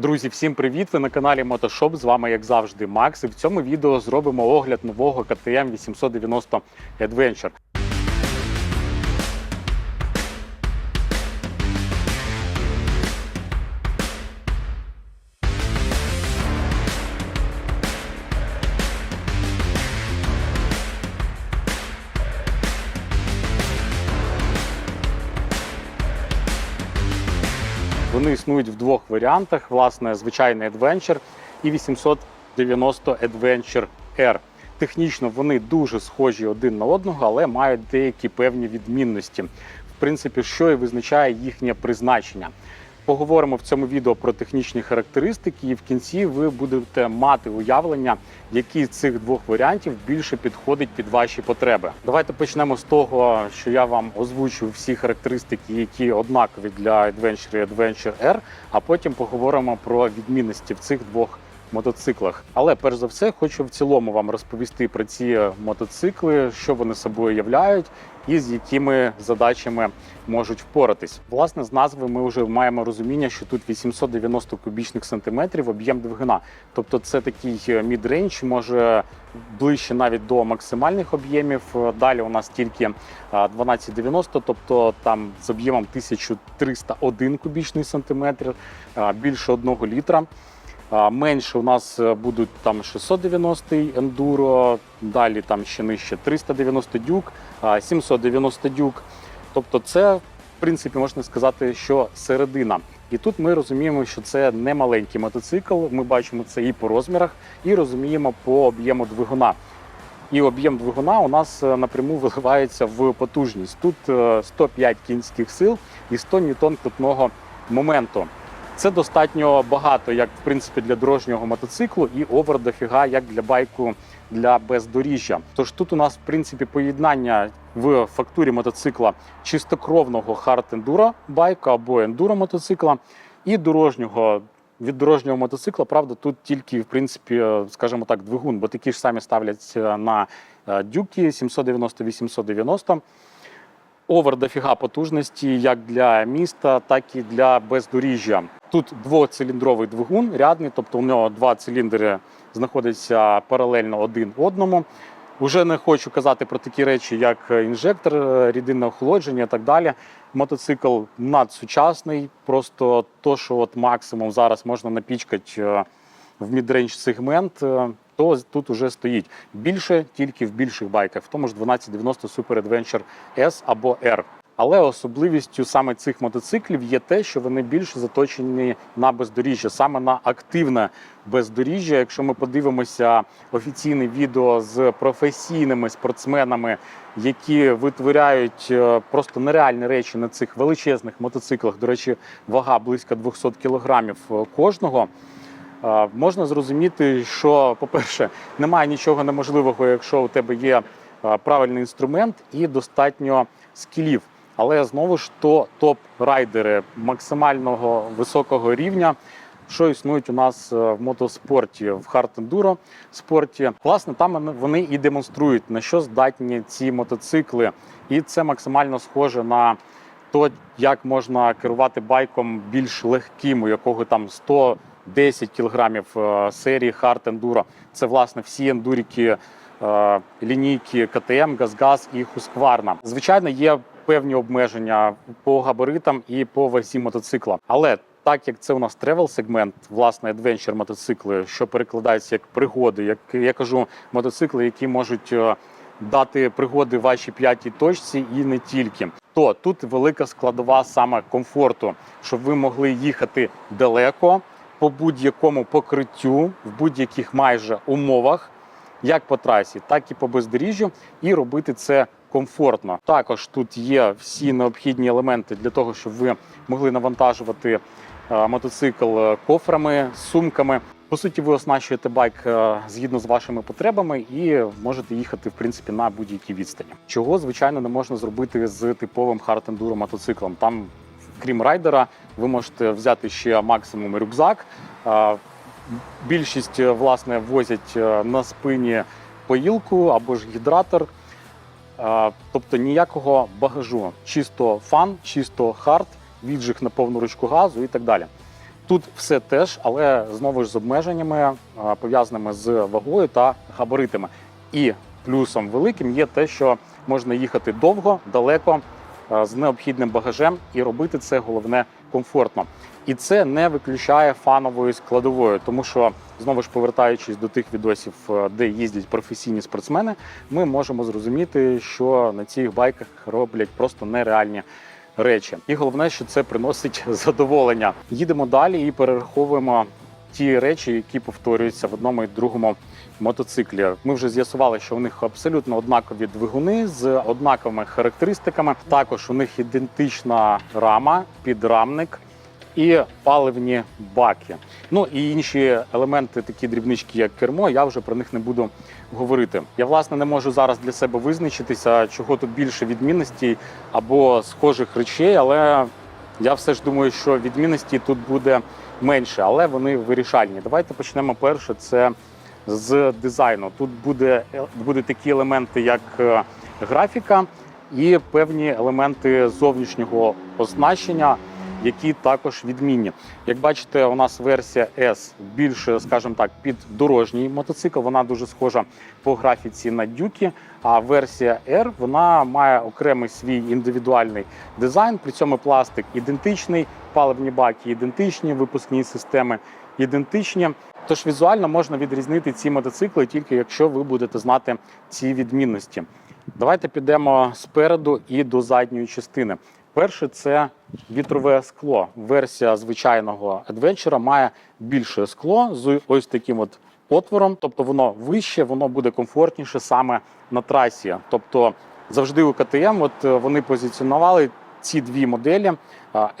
Друзі, всім привіт! Ви на каналі Мотошоп. З вами, як завжди, Макс. І в цьому відео зробимо огляд нового KTM 890 Adventure. Існують в двох варіантах: власне, звичайний Adventure і 890 Adventure R. Технічно вони дуже схожі один на одного, але мають деякі певні відмінності. В принципі, що і визначає їхнє призначення. Поговоримо в цьому відео про технічні характеристики, і в кінці ви будете мати уявлення, який з цих двох варіантів більше підходить під ваші потреби. Давайте почнемо з того, що я вам озвучу всі характеристики, які однакові для Adventure і Adventure R, а потім поговоримо про відмінності в цих двох мотоциклах. Але перш за все, хочу в цілому вам розповісти про ці мотоцикли, що вони собою являють і з якими задачами можуть впоратись. Власне, з назви ми вже маємо розуміння, що тут 890 кубічних сантиметрів об'єм двигуна. Тобто це такий мідрейндж, може ближче навіть до максимальних об'ємів. Далі у нас тільки а, 1290, тобто там з об'ємом 1301 кубічний сантиметр, більше 1 літра. Менше у нас е, будуть там 690 ендуро, далі там ще нижче 390 дюк, 790 дюк. Тобто, це в принципі можна сказати, що середина. І тут ми розуміємо, що це не маленький мотоцикл. Ми бачимо це і по розмірах, і розуміємо по об'єму двигуна. І об'єм двигуна у нас е, напряму виливається в потужність. Тут е, 105 кінських сил і 100 ньютон крутного моменту. Це достатньо багато, як в принципі для дорожнього мотоциклу, і овер дофіга, як для байку для бездоріжжя. Тож тут у нас в принципі поєднання в фактурі мотоцикла чистокровного хард ендуро байка або ендуро мотоцикла і дорожнього. Від дорожнього мотоцикла, правда, тут тільки, в принципі, е, скажімо так, двигун, бо такі ж самі ставлять е, на е, дюки 790-890 овер дофіга потужності як для міста, так і для бездоріжжя. Тут двоциліндровий двигун рядний, тобто у нього два циліндри знаходяться паралельно один одному. Уже не хочу казати про такі речі, як інжектор, е, рідинне охолодження і так далі. Мотоцикл надсучасний, просто то, що от максимум зараз можна напічкати е, в мідрейндж сегмент, е, то тут уже стоїть більше тільки в більших байках, в тому ж 1290 Super Adventure S або R. Але особливістю саме цих мотоциклів є те, що вони більше заточені на бездоріжжя, саме на активне бездоріжжя. Якщо ми подивимося офіційне відео з професійними спортсменами, які витворяють е, просто нереальні речі на цих величезних мотоциклах, до речі, вага близько 200 кілограмів е, кожного. Можна зрозуміти, що, по-перше, немає нічого неможливого, якщо у тебе є правильний інструмент і достатньо скілів. Але знову ж то топ-райдери максимального високого рівня, що існують у нас е, в мотоспорті, в хард-ендуро спорті. Власне, там вони і демонструють, на що здатні ці мотоцикли. І це максимально схоже на то, як можна керувати байком більш легким, у якого там 110 кілограмів е, серії Hard Enduro. Це власне всі ендуріки е, лінійки КТМ, Газгаз і Husqvarna. Звичайно, є певні обмеження по габаритам і по вазі мотоцикла. Але так як це у нас тревел сегмент, власне, адвенчер мотоцикли, що перекладається як пригоди, як я кажу, мотоцикли, які можуть е, дати пригоди вашій п'ятій точці і не тільки. То тут велика складова саме комфорту, щоб ви могли їхати далеко по будь-якому покриттю в будь-яких майже умовах, як по трасі, так і по бездоріжжю, і робити це комфортно. Також тут є всі необхідні елементи для того, щоб ви могли навантажувати е, мотоцикл е, кофрами, сумками. По суті, ви оснащуєте байк е, згідно з вашими потребами і можете їхати в принципі на будь-якій відстані. Чого звичайно не можна зробити з типовим хард-ендуро мотоциклом. Там, крім райдера, ви можете взяти ще максимум рюкзак. Більшість е, власне возять е, на спині поїлку або ж гідратор. Тобто ніякого багажу, чисто фан, чисто хард, віджиг на повну ручку газу і так далі. Тут все теж, але знову ж з обмеженнями, е, пов'язаними з вагою та габаритами. І плюсом великим є те, що можна їхати довго, далеко з необхідним багажем і робити це головне комфортно. І це не виключає фанової складової, тому що знову ж повертаючись до тих відосів, е, де їздять професійні спортсмени, ми можемо зрозуміти, що на цих байках роблять просто нереальні речі. І головне, що це приносить задоволення. Їдемо далі і перераховуємо ті речі, які повторюються в одному і другому мотоциклі. Ми вже з'ясували, що у них абсолютно однакові двигуни з однаковими характеристиками. Також у них ідентична рама, підрамник і паливні баки. Ну і інші елементи, такі дрібнички, як кермо, я вже про них не буду говорити. Я власне не можу зараз для себе визначитися, чого тут більше відмінностей або схожих речей, але я все ж думаю, що відмінностей тут буде менше, але вони вирішальні. Давайте почнемо перше. Це з дизайну. Тут буде, будуть такі елементи, як е, графіка і певні елементи зовнішнього оснащення, які також відмінні. Як бачите, у нас версія S більше, скажімо так, під дорожній мотоцикл. Вона дуже схожа по графіці на дюки. А версія R вона має окремий свій індивідуальний дизайн. При цьому пластик ідентичний, паливні баки ідентичні, випускні системи ідентичні. Тож візуально можна відрізнити ці мотоцикли тільки якщо ви будете знати ці відмінності. Давайте підемо спереду і до задньої частини. Перше це вітрове скло. Версія звичайного адвенчера має більше скло з ось таким от отвором, тобто воно вище, воно буде комфортніше саме на трасі. Тобто завжди у КТМ от е, вони позиціонували ці дві моделі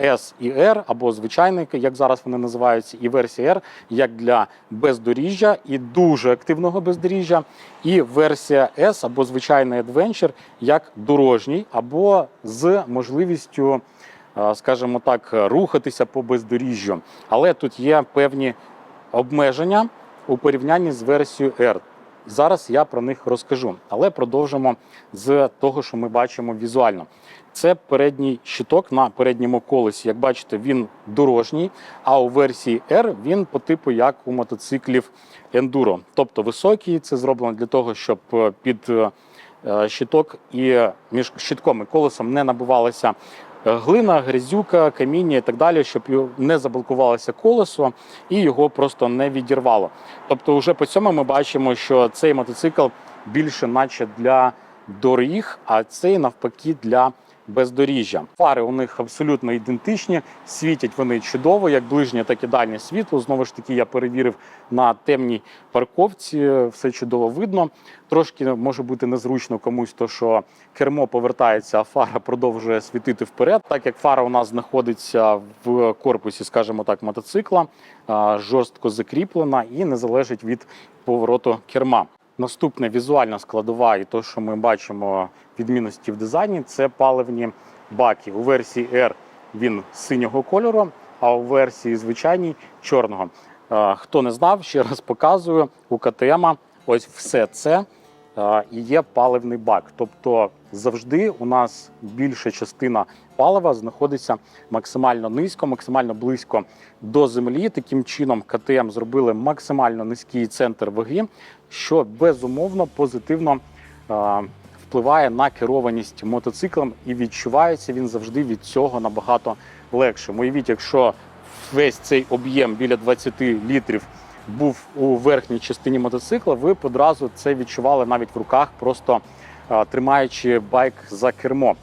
S і R, або звичайний, як зараз вони називаються, і версія R, як для бездоріжжя і дуже активного бездоріжжя, і версія S або звичайний Adventure як дорожній, або з можливістю, скажімо так, рухатися по бездоріжжю. Але тут є певні обмеження у порівнянні з версією R. Зараз я про них розкажу, але продовжимо з того, що ми бачимо візуально. Це передній щиток на передньому колесі. Як бачите, він дорожній, а у версії R він по типу як у мотоциклів Enduro. Тобто високий, це зроблено для того, щоб е, під е, щиток і між щитком і колесом не набивалася глина, грязюка, каміння і так далі, щоб не заблокувалося колесо і його просто не відірвало. Тобто, вже по цьому ми бачимо, що цей мотоцикл більше, наче для доріг, а цей навпаки для бездоріжжя. Фари у них абсолютно ідентичні, світять вони чудово, як ближнє, так і дальнє світло. Знову ж таки, я перевірив на темній парковці, все чудово видно. Трошки може бути незручно комусь, то що кермо повертається, а фара продовжує світити вперед. Так як фара у нас знаходиться в корпусі, скажімо так, мотоцикла, жорстко закріплена і не залежить від повороту керма. Наступне візуальна складова, і те, що ми бачимо відмінності в дизайні, це паливні баки. У версії R він синього кольору, а у версії звичайній чорного. Е, Хто не знав, ще раз показую, у КТМ ось все це і є паливний бак. Тобто завжди у нас більша частина палива знаходиться максимально низько, максимально близько до землі. Таким чином КТМ зробили максимально низький центр ваги, що безумовно позитивно е, впливає на керованість мотоциклом і відчувається він завжди від цього набагато легше. Уявіть, якщо весь цей об'єм біля 20 літрів був у верхній частині мотоцикла, ви одразу це відчували навіть в руках, просто е, тримаючи байк за кермо.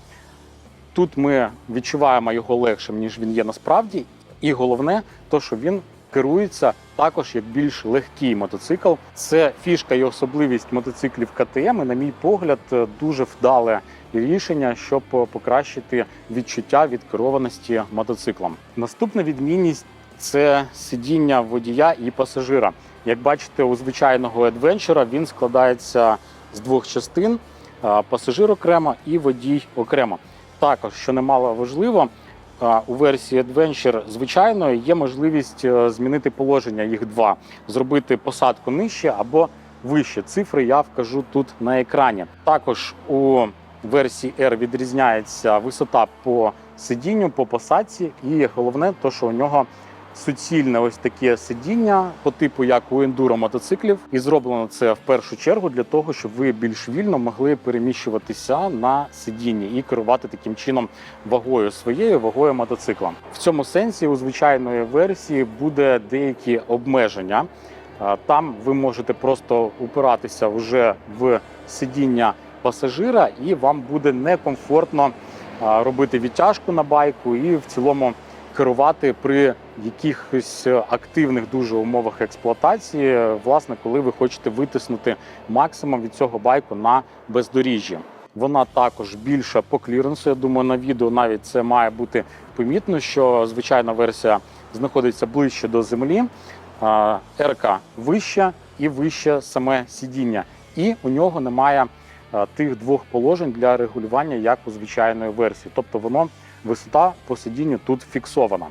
Тут ми відчуваємо його легшим, ніж він є насправді. І головне, то що він керується також як більш легкий мотоцикл. Це фішка і особливість мотоциклів КТМ. І, на мій погляд, дуже вдале рішення, щоб покращити відчуття від керованості мотоциклом. Наступна відмінність це сидіння водія і пасажира. Як бачите, у звичайного адвенчера він складається з двох частин: пасажир окремо і водій окремо. Також, що немало важливо, у версії Adventure звичайної є можливість е, змінити положення їх два, зробити посадку нижче або вище. Цифри я вкажу тут на екрані. Також у версії R відрізняється висота по сидінню, по посадці, і головне, то що у нього суцільне ось таке сидіння по типу як у ендуро мотоциклів, і зроблено це в першу чергу для того, щоб ви більш вільно могли переміщуватися на сидінні і керувати таким чином вагою своєю вагою мотоцикла. В цьому сенсі у звичайної версії буде деякі обмеження. Там ви можете просто упиратися вже в сидіння пасажира, і вам буде некомфортно робити відтяжку на байку і в цілому керувати при якихось активних дуже умовах експлуатації, власне, коли ви хочете витиснути максимум від цього байку на бездоріжжі. Вона також більша по кліренсу. Я думаю, на відео навіть це має бути помітно, що звичайна версія знаходиться ближче до землі. РК вища і вище саме сидіння, і у нього немає тих двох положень для регулювання, як у звичайної версії. Тобто воно висота по сидінню тут фіксована.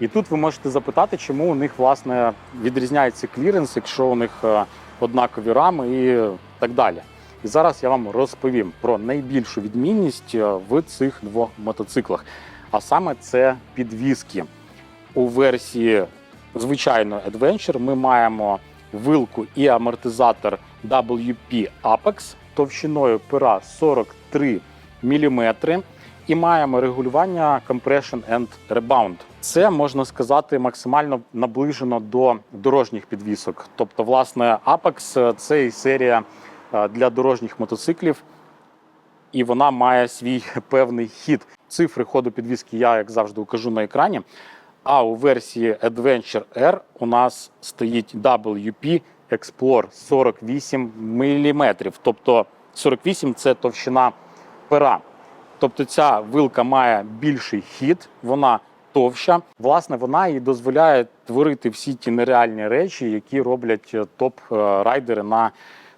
І тут ви можете запитати, чому у них власне відрізняється кліренс, якщо у них е, однакові рами і так далі. І зараз я вам розповім про найбільшу відмінність е, в цих двох мотоциклах. А саме це підвіски. У версії звичайно Adventure ми маємо вилку і амортизатор WP Apex товщиною пера 43 мм і маємо регулювання Compression and Rebound. Це можна сказати максимально наближено до дорожніх підвісок. Тобто, власне, Apex – це і серія е, для дорожніх мотоциклів, і вона має свій певний хід. Цифри ходу підвіски я, як завжди, укажу на екрані. А у версії Adventure R у нас стоїть WP Explore 48 мм. Тобто 48 це товщина пера. Тобто ця вилка має більший хід, вона товща. Власне, вона і дозволяє творити всі ті нереальні речі, які роблять е, топ-райдери на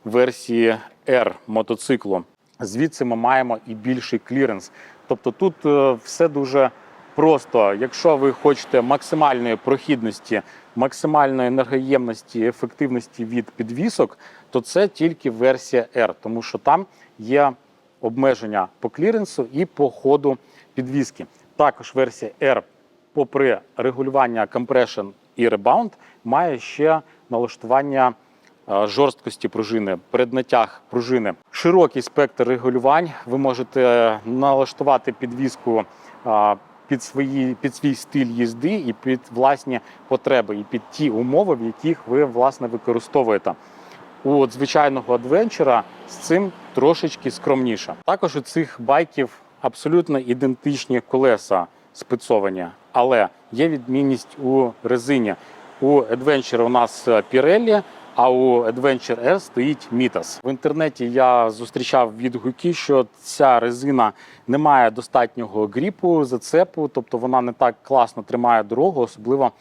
версії R мотоциклу. Звідси ми маємо і більший кліренс. Тобто тут е, все дуже просто. Якщо ви хочете максимальної прохідності, максимальної енергоємності, ефективності від підвісок, то це тільки версія R, тому що там є обмеження по кліренсу і по ходу підвіски. Також версія R, попри регулювання compression і rebound, має ще налаштування е, жорсткості пружини, переднатяг пружини. Широкий спектр регулювань. Ви можете налаштувати підвіску е, під свої під свій стиль їзди і під власні потреби, і під ті умови, в яких ви власне використовуєте. У от звичайного адвенчера з цим трошечки скромніше. Також у цих байків абсолютно ідентичні колеса спецовані, але є відмінність у резині. У Adventure у нас Pirelli, а у Adventure R стоїть Mitas. В інтернеті я зустрічав відгуки, що ця резина не має достатнього гріпу, зацепу, тобто вона не так класно тримає дорогу, особливо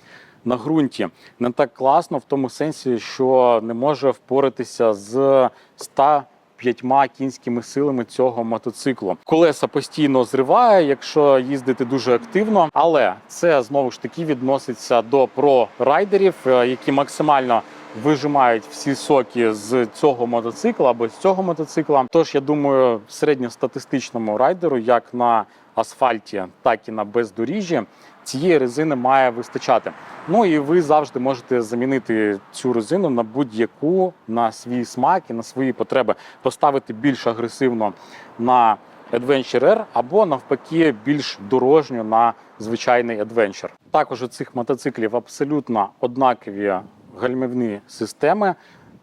на ґрунті. Не так класно в тому сенсі, що не може впоратися з 105 кінськими силами цього мотоциклу. Колеса постійно зриває, якщо їздити дуже активно, але це знову ж таки відноситься до про-райдерів, е, які максимально вижимають всі соки з цього мотоцикла або з цього мотоцикла. Тож я думаю, середньостатистичному райдеру, як на асфальті, так і на бездоріжжі, цієї резини має вистачати. Ну і ви завжди можете замінити цю резину на будь-яку на свій смак і на свої потреби, поставити більш агресивно на Adventure R або навпаки більш дорожньо на звичайний Adventure. Також у цих мотоциклів абсолютно однакові гальмівні системи.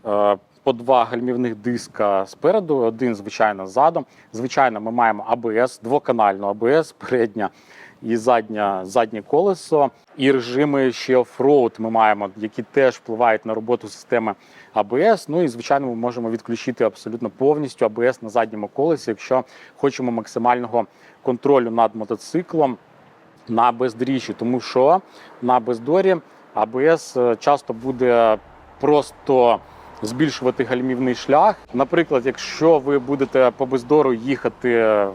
Е, По два гальмівних диска спереду, один, звичайно, ззаду. Звичайно, ми маємо АБС, двоканальну АБС, передня і задня, заднє колесо. І режими ще оффроуд ми маємо, які теж впливають на роботу системи АБС. Ну і звичайно, ми можемо відключити абсолютно повністю АБС на задньому колесі, якщо хочемо максимального контролю над мотоциклом на бездоріжжі, тому що на бездорі АБС е, часто буде просто збільшувати гальмівний шлях. Наприклад, якщо ви будете по бездору їхати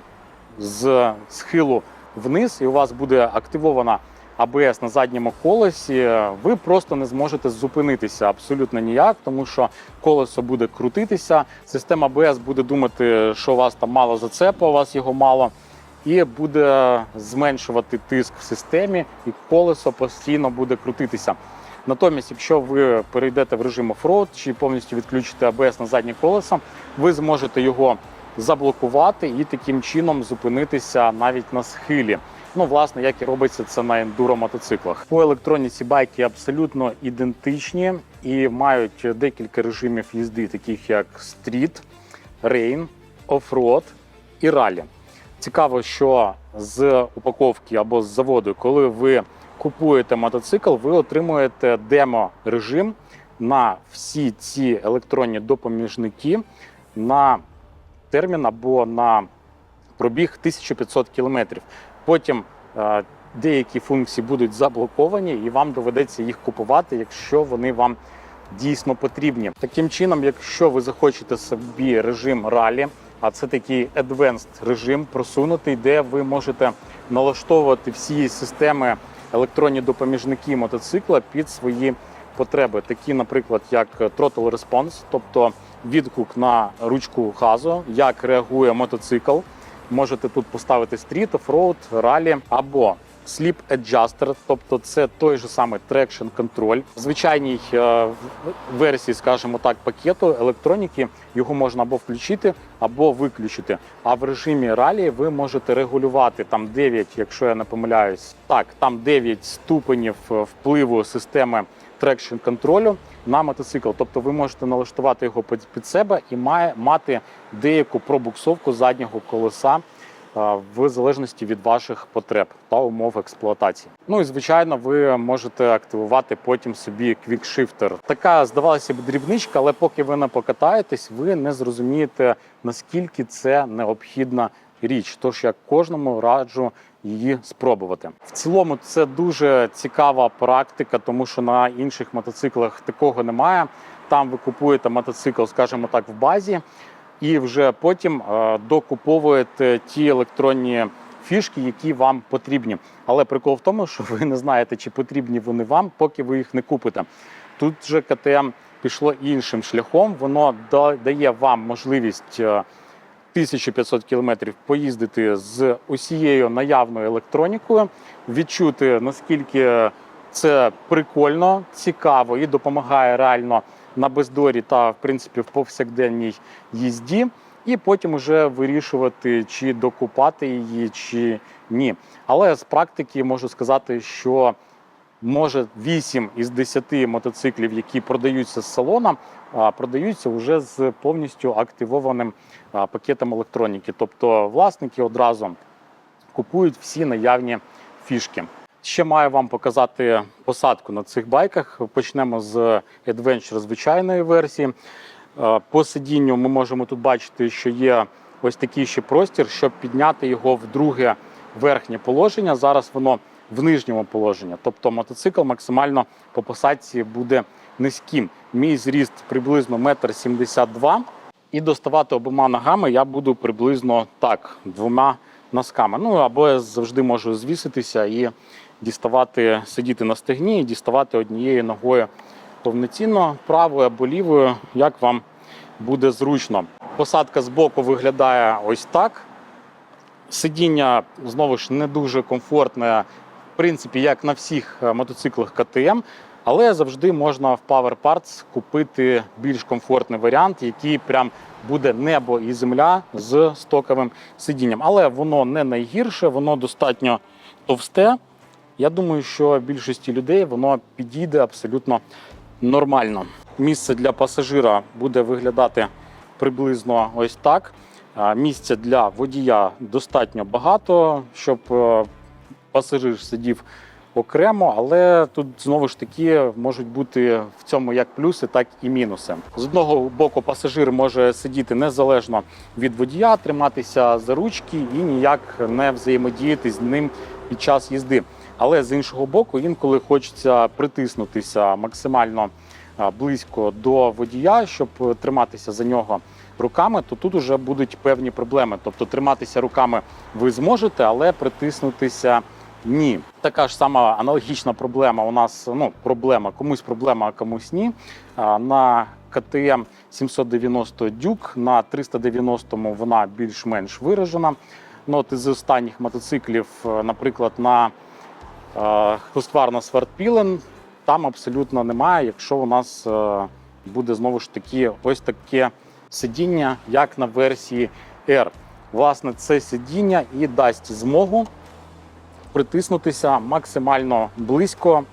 з схилу вниз, і у вас буде активована АБС на задньому колесі, ви просто не зможете зупинитися абсолютно ніяк, тому що колесо буде крутитися. Система АБС буде думати, що у вас там мало зацепу, у вас його мало. і буде зменшувати тиск в системі, і колесо постійно буде крутитися. Натомість, якщо ви перейдете в режим оффроуд чи повністю відключите АБС на заднє колесо, ви зможете його заблокувати і таким чином зупинитися навіть на схилі. Ну, власне, як і робиться це на ендуро мотоциклах. По електроніці байки абсолютно ідентичні і мають декілька режимів їзди, таких як стріт, рейн, оффроад і ралі. Цікаво, що з упаковки або з заводу, коли ви купуєте мотоцикл, ви отримуєте демо-режим на всі ці електронні допоміжники на термін або на пробіг 1500 кілометрів. Потім е, деякі функції будуть заблоковані, і вам доведеться їх купувати, якщо вони вам дійсно потрібні. Таким чином, якщо ви захочете собі режим ралі, а це такий advanced режим просунутий, де ви можете налаштовувати всі системи електронні допоміжники мотоцикла під свої потреби, такі, наприклад, як throttle response, тобто відгук на ручку газу, як реагує мотоцикл. Можете тут поставити стріт, оффроуд, ралі або Sleep Adjuster, тобто це той же самий Traction Control. В звичайній е, версії, скажімо так, пакету електроніки його можна або включити, або виключити. А в режимі ралі ви можете регулювати там 9, якщо я не помиляюсь, так там 9 ступенів е, впливу системи трекшн контролю на мотоцикл. Тобто ви можете налаштувати його під себе і має мати деяку пробуксовку заднього колеса в залежності від ваших потреб та умов експлуатації. Ну і звичайно, ви можете активувати потім собі квікшифтер. Така здавалося б дрібничка, але поки ви не покатаєтесь, ви не зрозумієте наскільки це необхідна річ. Тож я кожному раджу її спробувати. В цілому це дуже цікава практика, тому що на інших мотоциклах такого немає. Там ви купуєте мотоцикл, скажімо так, в базі, і вже потім е, докуповуєте ті електронні фішки, які вам потрібні. Але прикол в тому, що ви не знаєте, чи потрібні вони вам, поки ви їх не купите. Тут же КТМ пішло іншим шляхом. Воно дає вам можливість. Е, 1500 кілометрів поїздити з усією наявною електронікою, відчути наскільки це прикольно, цікаво і допомагає реально на бездорі та в принципі в повсякденній їзді. І потім вже вирішувати, чи докупати її, чи ні. Але з практики можу сказати, що може 8 із 10 мотоциклів, які продаються з салона, продаються вже з повністю активованим пакетом електроніки. Тобто власники одразу купують всі наявні фішки. Ще маю вам показати посадку на цих байках. Почнемо з Adventure звичайної версії. По сидінню ми можемо тут бачити, що є ось такий ще простір, щоб підняти його в друге верхнє положення. Зараз воно в нижньому положенні. Тобто мотоцикл максимально по посадці буде низьким. Мій зріст приблизно 1,72 м. І доставати обома ногами я буду приблизно так, двома носками. Ну або я завжди можу звіситися і діставати, сидіти на стегні і діставати однією ногою повноцінно, правою або лівою, як вам буде зручно. Посадка з боку виглядає ось так. Сидіння знову ж не дуже комфортне, принципі, як на всіх е, мотоциклах КТМ. Але завжди можна в Power Parts купити більш комфортний варіант, який прям буде небо і земля з стоковим сидінням. Але воно не найгірше, воно достатньо товсте. Я думаю, що більшості людей воно підійде абсолютно нормально. Місце для пасажира буде виглядати приблизно ось так. А, Місця для водія достатньо багато, щоб е, пасажир сидів окремо, але тут знову ж таки можуть бути в цьому як плюси, так і мінуси. З одного боку, пасажир може сидіти незалежно від водія, триматися за ручки і ніяк не взаємодіяти з ним під час їзди. Але з іншого боку, інколи хочеться притиснутися максимально близько до водія, щоб триматися за нього руками, то тут вже будуть певні проблеми. Тобто триматися руками ви зможете, але притиснутися ні. Така ж сама аналогічна проблема. У нас ну проблема, комусь проблема, а комусь ні. На КТМ 790 дюк на 390-му вона більш-менш виражена. Ну, от із останніх мотоциклів, е, наприклад, на е, Husqvarna Svartpilen, там абсолютно немає, якщо у нас е, буде знову ж таки ось таке сидіння, як на версії R. Власне, це сидіння і дасть змогу притиснутися максимально близько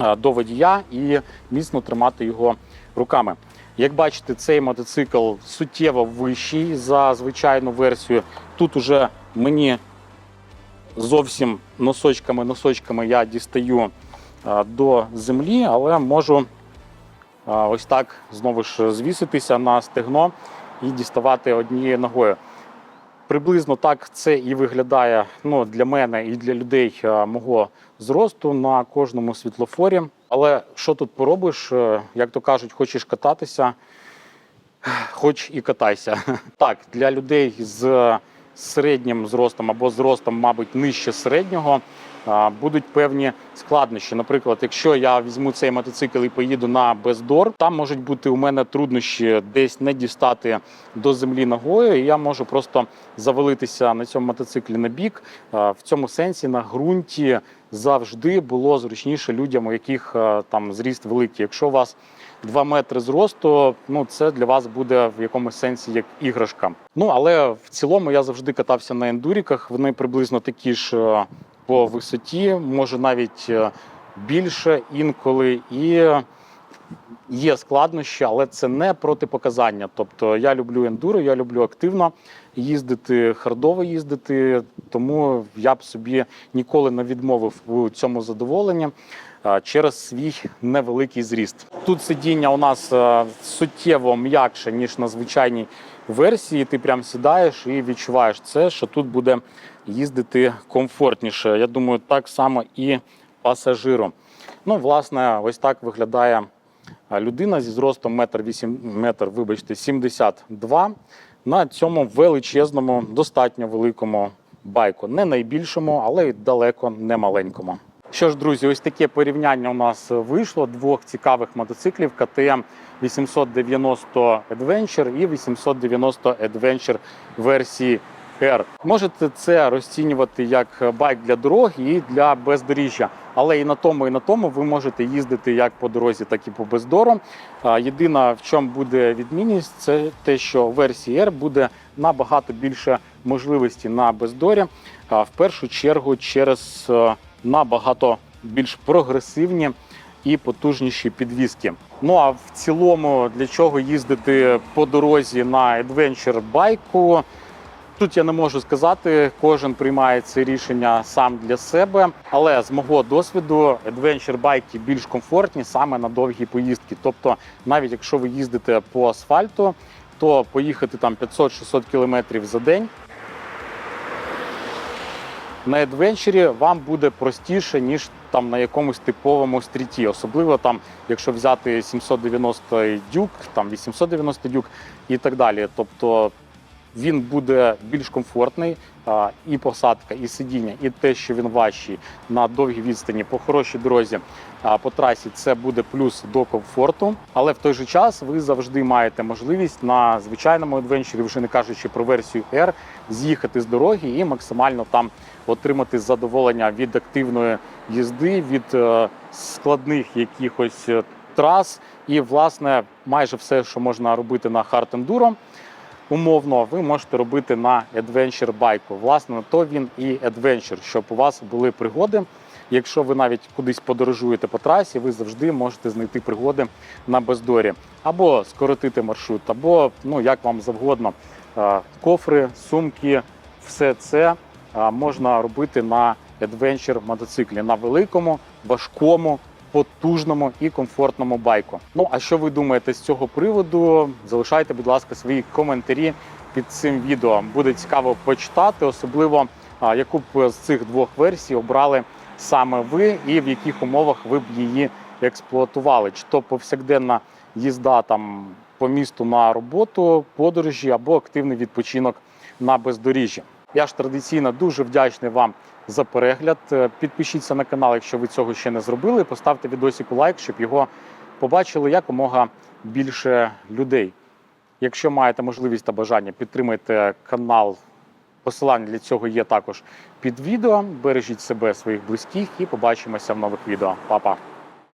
е, до водія і міцно тримати його руками. Як бачите, цей мотоцикл суттєво вищий за звичайну версію. Тут уже мені зовсім носочками носочками я дістаю е, до землі, але можу е, ось так знову ж звіситися на стегно і діставати однією ногою. Приблизно так це і виглядає ну, для мене і для людей е, мого зросту на кожному світлофорі. Але що тут поробиш? Е, Як то кажуть, хочеш кататися, хоч і катайся. Так, для людей з середнім зростом або зростом, мабуть, нижче середнього. Будуть певні складнощі. Наприклад, якщо я візьму цей мотоцикл і поїду на бездор, там можуть бути у мене труднощі десь не дістати до землі ногою, і я можу просто завалитися на цьому мотоциклі на бік. В цьому сенсі на ґрунті завжди було зручніше людям, у яких там зріст великий. Якщо у вас 2 метри зросту, ну це для вас буде в якомусь сенсі як іграшка. Ну але в цілому я завжди катався на ендуріках. Вони приблизно такі ж по висоті, може навіть е, більше інколи. І є складнощі, але це не протипоказання. Тобто я люблю ендуро, я люблю активно їздити, хардово їздити, тому я б собі ніколи не відмовив у цьому задоволенні е, через свій невеликий зріст. Тут сидіння у нас е, суттєво м'якше, ніж на звичайній версії. Ти прям сідаєш і відчуваєш це, що тут буде їздити комфортніше. Я думаю, так само і пасажиру. Ну, власне, ось так виглядає людина зі зростом метр вісім метр, вибачте, 72 на цьому величезному, достатньо великому байку. Не найбільшому, але й далеко не маленькому. Що ж, друзі, ось таке порівняння у нас вийшло двох цікавих мотоциклів KTM 890 Adventure і 890 Adventure версії R. Можете це розцінювати як байк для дороги і для бездоріжжя. Але і на тому, і на тому ви можете їздити як по дорозі, так і по бездору. Єдина в чому буде відмінність, це те, що в версії R буде набагато більше можливості на бездорі. В першу чергу через е, набагато більш прогресивні і потужніші підвіски. Ну а в цілому для чого їздити по дорозі на Adventure байку? Тут я не можу сказати, кожен приймає це рішення сам для себе. Але з мого досвіду adventure байки більш комфортні саме на довгі поїздки. Тобто, навіть якщо ви їздите по асфальту, то поїхати там 500-600 км за день. На адвенчері вам буде простіше, ніж там на якомусь типовому стріті. Особливо там, якщо взяти 790 дюк, там 890 дюк і так далі. Тобто він буде більш комфортний, і посадка, і сидіння, і те, що він важчий на довгій відстані по хорошій дорозі по трасі, це буде плюс до комфорту. Але в той же час ви завжди маєте можливість на звичайному адвенчері, вже не кажучи про версію R, з'їхати з дороги і максимально там отримати задоволення від активної їзди, від е, складних якихось е, трас. І, власне, майже все, що можна робити на хард ендуро, умовно, ви можете робити на Adventure байку. Власне, на то він і Adventure, щоб у вас були пригоди. Якщо ви навіть кудись подорожуєте по трасі, ви завжди можете знайти пригоди на бездорі, або скоротити маршрут, або ну як вам завгодно. Е, Кофри, сумки, все це е, можна робити на Adventure мотоциклі на великому, важкому, потужному і комфортному байку. Ну а що ви думаєте з цього приводу? Залишайте, будь ласка, свої коментарі під цим відео. Буде цікаво почитати, особливо яку б з цих двох версій обрали саме ви, і в яких умовах ви б її експлуатували, чи то повсякденна їзда там по місту на роботу, подорожі або активний відпочинок на бездоріжжі. Я ж традиційно дуже вдячний вам за перегляд. Е, Підпишіться на канал, якщо ви цього ще не зробили. Поставте відосику лайк, щоб його побачили якомога більше людей. Якщо маєте можливість та бажання, підтримайте канал Посилання для цього є також під відео. Бережіть себе, своїх близьких і побачимося в нових відео. Па-па!